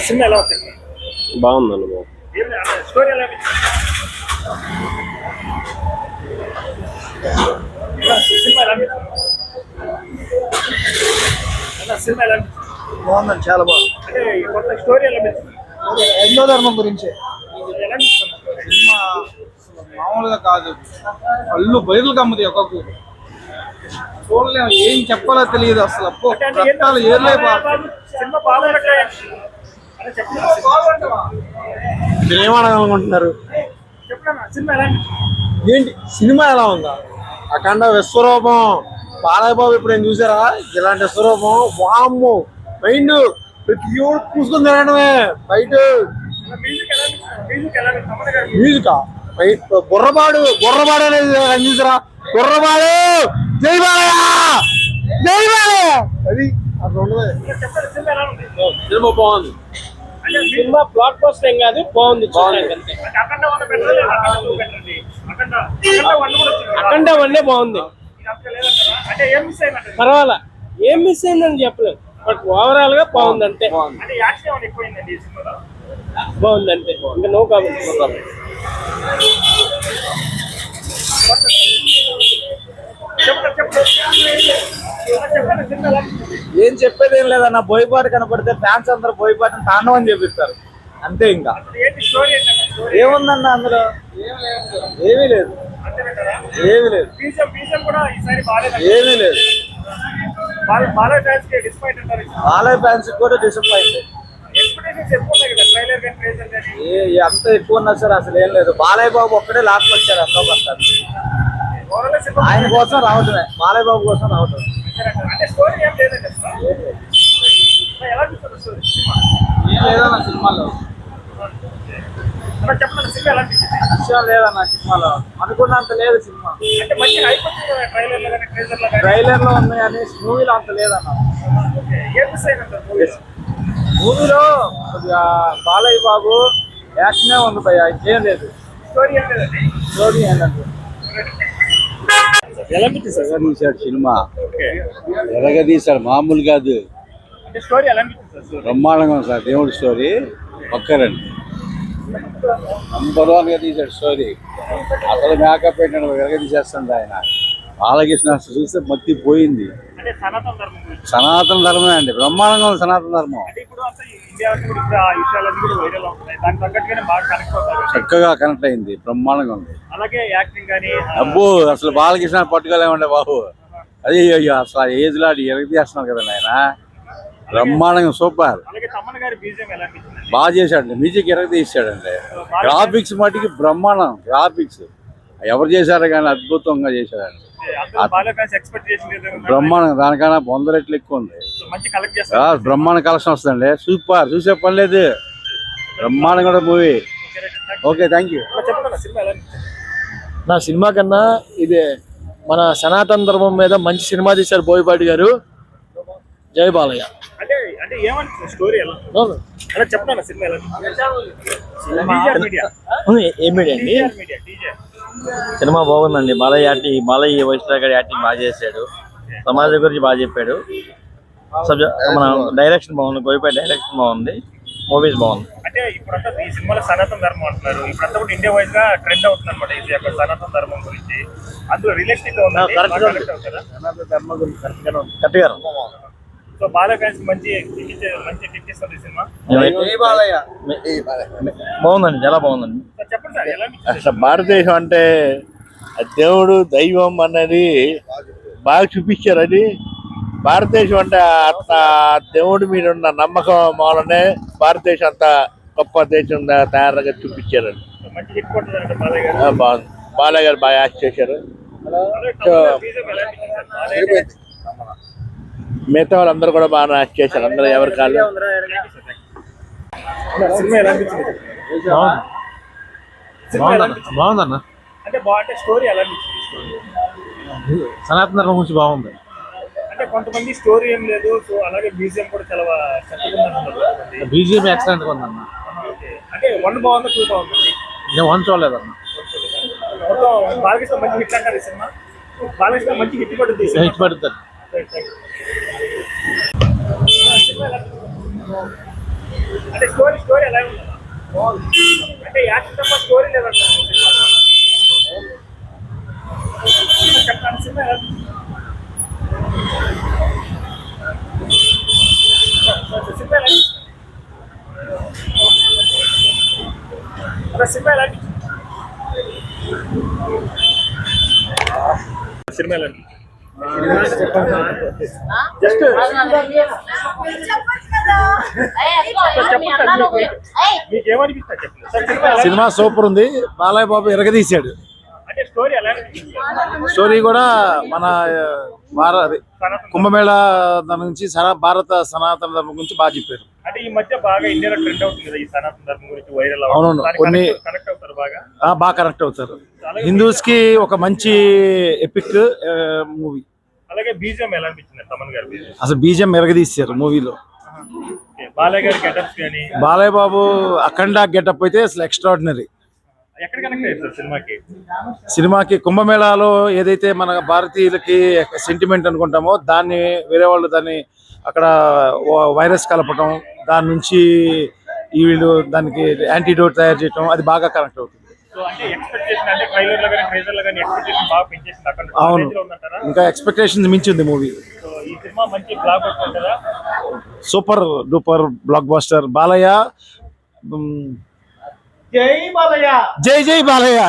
Cinema ఎలా వచ్చింది బాగుందండి బాబు స్టోరీ ఎలా సినిమా సినిమా? బాగుందండి చాలా బాగుంది అంటే ఈ కొత్త స్టోరీ ఎలా? హిందూ ధర్మం గురించి? సినిమా మామూలుగా కాదు కళ్ళు బయలు కమ్మది ఒక్కొక్క చూడలేము ఏం చెప్పాలో తెలియదు అసలు? రక్తాలు సినిమా చెప్పండి. మీరు ఏమనాలనుకుంటున్నారు ఏంటి? సినిమా ఎలా ఉందా? అఖండ విశ్వరూపం. బాలయ్యబాబు ఇప్పుడు ఏం చూసారా? ఇలాంటి విశ్వరూపం. వామ్ము! మైండ్ ప్రతి ఒడు పూసుకొని తినడమే బయట. మ్యూజికా? బుర్రపాడు బుర్రపాడు అనేది అందించరా బుర్రబాడు! జై బాలయ్య! జై బాలయ్య! అది అట్లా ఉండదు. సినిమా బాగుంది. సినిమా బ్లాక్ బస్టర్ ఏం కాదు బాగుంది అంటే అఖండ వన్నే బాగుంది. అంటే పర్వాలా ఏం మిస్ అయిందని చెప్పలేదు. బట్ ఓవరాల్గా బాగుంది అంతే. అంటే బాగుంది అంతే. ఇంకా నో కామెంట్ చెప్పండి చెప్పండి చెప్పండి సినిమా ఎలా అనిపించింది? ఏం చెప్పేది ఏం లేదన్న బోయపాటి కనపడితే ఫ్యాన్స్ అందరూ బోయపాటిని అని చెప్పిస్తారు. అంతే ఇంకా. ఏముందన్న అందులో? ఏమీ లేదు. ఏమీ లేదు. ఏమీ లేదు. ఫ్యాన్స్కి బాలయ్య ఫ్యాన్స్ కూడా డిసప్పాయింట్ అంత ఎక్కువ ఉన్నా సార్ అసలు ఏం లేదు. బాలయ్య బాబు ఒక్కడే లాస్ట్ వచ్చారు ఎంతో ఆయన కోసం రావటమే. బాలయ్య బాబు కోసం రావటమే. ఏం ఏం లేదన్న సినిమాలో. చెప్పండి సినిమా ఎలా అనిపించింది విషయం లేదన్న సినిమాలో. అనుకున్నంత లేదు సినిమా. అంటే మంచి ట్రైలర్లో ట్రైలర్ ఉంది కానీ మూవీలో అంత లేదన్న. ఏం మూవీలో కొద్దిగా బాలయ్య బాబు యాక్షనే ఉంది భయ్య ఇంకేం లేదు. స్టోరీ ఏం లేదండి? స్టోరీ ఏంటంటే ఎలా తీశాడు సినిమా? ఓకే. ఎరగదీశాడు మామూలు కాదు. బ్రహ్మాండంగా ఉంది సార్. దేవుడి స్టోరీ పక్కరండి నంబర్ వన్గా తీశాడు స్టోరీ. అసలు మేకప్ పెట్టాడు ఎరగదీసేస్తుంది ఆయన? బాలకృష్ణ చూస్తే మత్తి పోయింది. సనాతన ధర్మమే అండి. బ్రహ్మాండంగా ఉంది సనాతన ధర్మం. చక్కగా కనెక్ట్ అయింది. బ్రహ్మాండంగా ఉంది. అలాగే యాక్టింగ్ కానీ అబ్బో అసలు బాలకృష్ణ పట్టుకోలేమండి బాబు. అదే అయ్యో అసలు ఆ ఏజ్లో ఎరగదీస్తున్నారు కదండి ఆయన బ్రహ్మాండంగా సూపర్. బాగా చేశాడండి. మ్యూజిక్ ఎరగ తీసాడండి గ్రాఫిక్స్ మటుకి బ్రహ్మాండం. గ్రాఫిక్స్ ఎవరు చేశారో కానీ అద్భుతంగా చేశాడండి. బ్రహ్మాండం దానికన్నా వంద రెట్లు ఎక్కువ ఉంది. మంచి కలెక్ట్ ఆ, చేస్తారు బ్రహ్మాండ కలెక్షన్ వస్తుందండి. సూపర్. చూసే పని లేదు. బ్రహ్మాండం కూడా మూవీ ఓకే థ్యాంక్ యూ నా సినిమా కన్నా ఇది మన సనాతన ధర్మం మీద మంచి సినిమా తీశారు బోయపాటి గారు. జై బాలయ్య. సినిమా బాగుందండి. బాలయ్య యాక్టింగ్ బాలయ్య వైష్ణవ్ గారి యాక్టింగ్ బాగా చేశాడు. సమాజం గురించి బాగా చెప్పాడు. సబ్జెక్ట్ మన డైరెక్షన్ బాగుంది బోయపాటి డైరెక్షన్ బాగుంది మూవీస్ బాగుంది. అంటే ఇప్పుడంతా ఈ సినిమాలో సనాతన ధర్మం అంటున్నారు. ఇప్పుడంతా కూడా ఇండియా వైజ్గా ట్రెండ్ అవుతుంది అనమాట ఇది యొక్క సనాతన ధర్మం గురించి. అందులో రియలిస్టిక్గా ఉంది. Correct గా. అవుతారా కరెక్ట్గా సో బాల ఫ్యాన్స్ మంచి టికెట్ మంచి టికెట్ ఇస్తుంది ఈ సినిమా. బాగుందండి చాలా బాగుందండి. చెప్పండి సార్ ఎలా అసలు భారతదేశం అంటే దేవుడు దైవం అన్నది బాగా చూపించారు అది. భారతదేశం అంటే అంత దేవుడి మీద ఉన్న నమ్మకం మూలనే భారతదేశం అంత గొప్ప దేశం తయారుగా చూపించారు మంచి హిట్ కొట్టిందంటే బాలయ్య గారు. ఆ, బాగుంది. బాలయ్య గారు బాగా యాక్ట్ చేశారు. మిగతా వాళ్ళందరూ కూడా బాగా యాక్ట్ చేశారు. అందరూ ఎవరి కాళ్ళు? బాగుందన్న. సనాతన ధర్మం గురించి బాగుంది. కొంతమంది స్టోరీ ఏం లేదు సో అలాగే మ్యూజియం కూడా చాలా చక్కగా ఉందంటున్నారు బీజేపీ ఎక్సలెంట్గా ఉందన్న. అంటే వన్ బాగుందా టూ బాగుంది? నేను వన్ చూడలేదన్న. మొత్తం బాలకృష్ణ మంచి హిట్ అంటారు సినిమా. బాలకృష్ణ మంచి హిట్ పడుతుంది. హిట్ పడుతుంది? అంటే స్టోరీ స్టోరీ ఎలా ఉంది? అంటే యాక్షన్ తప్ప స్టోరీ లేదంట చెప్పండి సినిమా? సినిమా ఎలా ఉంది? అలా సినిమా? సినిమా? జస్ట్ సూపర్ ఉంది బాలయ్య బాబు ఎరగదీశాడు అంటే స్టోరీ కూడా మన భారత కుంభమేళ దాని నుంచి భారత సనాతన ధర్మం గురించి బాగా చెప్పారు అంటే ఈ మధ్య బాగా ఇండియాలో ట్రెండ్ అవుతుంది కదా ఈ సనాతన ధర్మం గురించి వైరల్ అవునవును. కొన్ని- కనెక్ట్ అవుతారు బాగా? బాగా కనెక్ట్ అవుతారు. హిందూస్కి ఒక మంచి ఎపిక్ మూవీ. అలాగే బీజిఎం ఎలా అనిపించింది తమన్ గారి అసలు బీజం ఎరగదీశారు మూవీలో. బాలయ్య గారి గెటప్స్ కానీ బాలయ్య బాబు అఖండ గెటప్ అయితే అసలు ఎక్స్ట్రాడినరీ సినిమాకి? సినిమాకి కుంభమేళాలో ఏదైతే మన భారతీయులకి సెంటిమెంట్ అనుకుంటామో దాన్ని వేరే వాళ్ళు దాన్ని అక్కడ వైరస్ కలపటం దాని నుంచి ఈ వీళ్ళు దానికి యాంటీడోట్ తయారు చేయటం అది బాగా కనెక్ట్ అవుతుంది. అవును. ఇంకా ఎక్స్పెక్టేషన్స్ మించింది movie super duper blockbuster Balayya జై బాలయ్య. జై జై బాలయ్య.